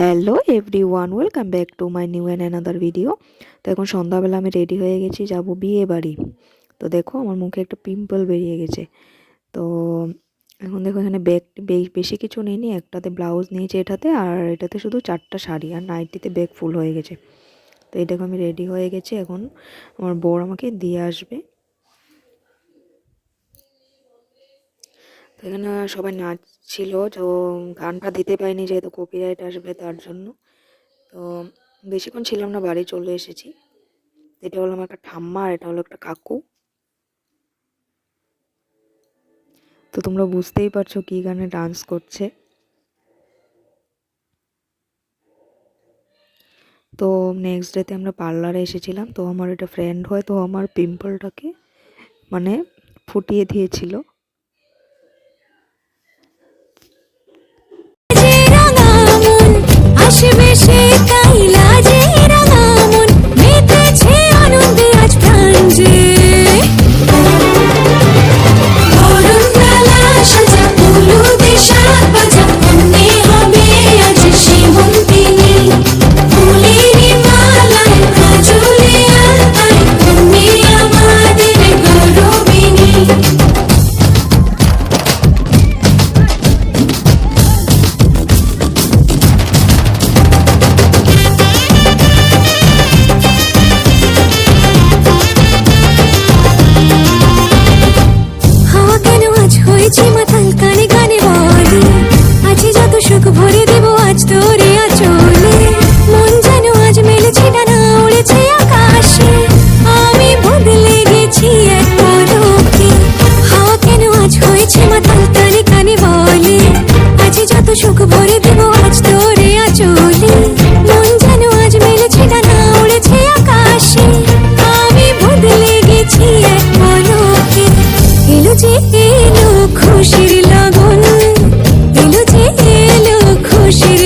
Hello everyone welcome back to my new and another video তো এখন সন্ধ্যাবেলা আমি রেডি হয়ে গেছি, যাব বিয়ে বাড়ি। তো দেখো আমার মুখে একটা পিম্পল বেরিয়ে গেছে। তো এখন দেখো এখানে ব্যাগ বেশি কিছু নিইনি একটাতে ব্লাউজ নিয়েছি এটাতে, আর এটাতে শুধু চারটা শাড়ি, আর নাইটিতে ব্যাগ ফুল হয়ে গেছে। তো এই দেখো আমি রেডি হয়ে গেছি, এখন আমার বর আমাকে দিয়ে আসবে। তো এখানে সবাই নাচছিল, তো গানটা দিতে পারিনি যেহেতু কপিরাইট আসবে তার জন্য। তো বেশিক্ষণ ছিলাম না, বাড়ি চলে এসেছি। এটা হলো আমার একটা ঠাম্মা আর এটা হলো একটা কাকু। তো তোমরা বুঝতেই পারছ কী গানে ডান্স করছে। তো নেক্সট ডেতে আমরা পার্লারে এসেছিলাম, তো আমার এটা ফ্রেন্ড হয়, তো আমার পিম্পলটাকে মানে ফুটিয়ে দিয়েছিল। সুখ ভরে দেব আজ তোর আচলে। মন যেন আজ মেলেছে ডানা উড়েছে আকাশে। আমি বদলে গেছি এক পরকে হা কেন আজ হয়েছে মাতাল তালে কানে বলে? আজ যত সুখ ভরে দেব আজ তোর আচলে। মন যেন আজ মেলেছে ডানা উড়েছে আকাশে। আমি বদলে গেছি এক লোকে এলো যে এলো খুশির şirin